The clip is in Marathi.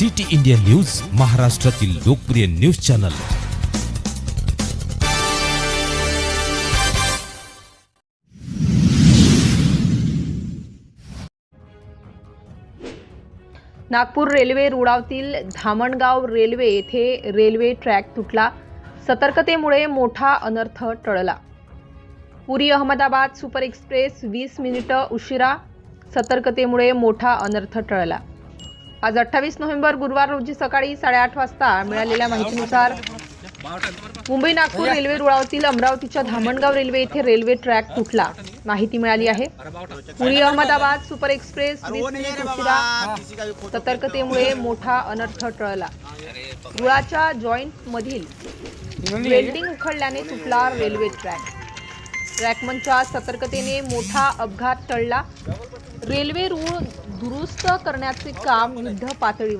सिटी इंडिया न्यूज महाराष्ट्रातील लोकप्रिय न्यूज चॅनल. नागपूर रेल्वे रुळावतील धामणगाव रेल्वे येथे रेल्वे ट्रॅक तुटला. सतर्कतेमुळे मोठा अनर्थ टळला. पुरी अहमदाबाद सुपर एक्सप्रेस वीस मिनिटं उशिरा. सतर्कतेमुळे मोठा अनर्थ टळला. आज अठ्ठावीस नोव्हेंबर गुरुवार रोजी सकाळी साडेआठ वाजता मिळालेल्या माहितीनुसार मुंबई नागपूर रेल्वे रुळावतील अमरावतीच्या धामणगाव रेल्वे येथे रेल्वे ट्रॅक तुटला. माहिती मिळाली आहे. पुरी अहमदाबाद सुपर एक्सप्रेस सतर्कतेमुळे मोठा अनर्थ टळला. रुळाच्या जॉईंट मधील वेल्डिंग उखडल्याने तुटला रेल्वे ट्रॅक. ट्रॅकमनच्या सतर्कतेने मोठा अपघात टळला. रेल्वे रूळ दुरुस्त करण्याचे काम युद्ध पातळीवर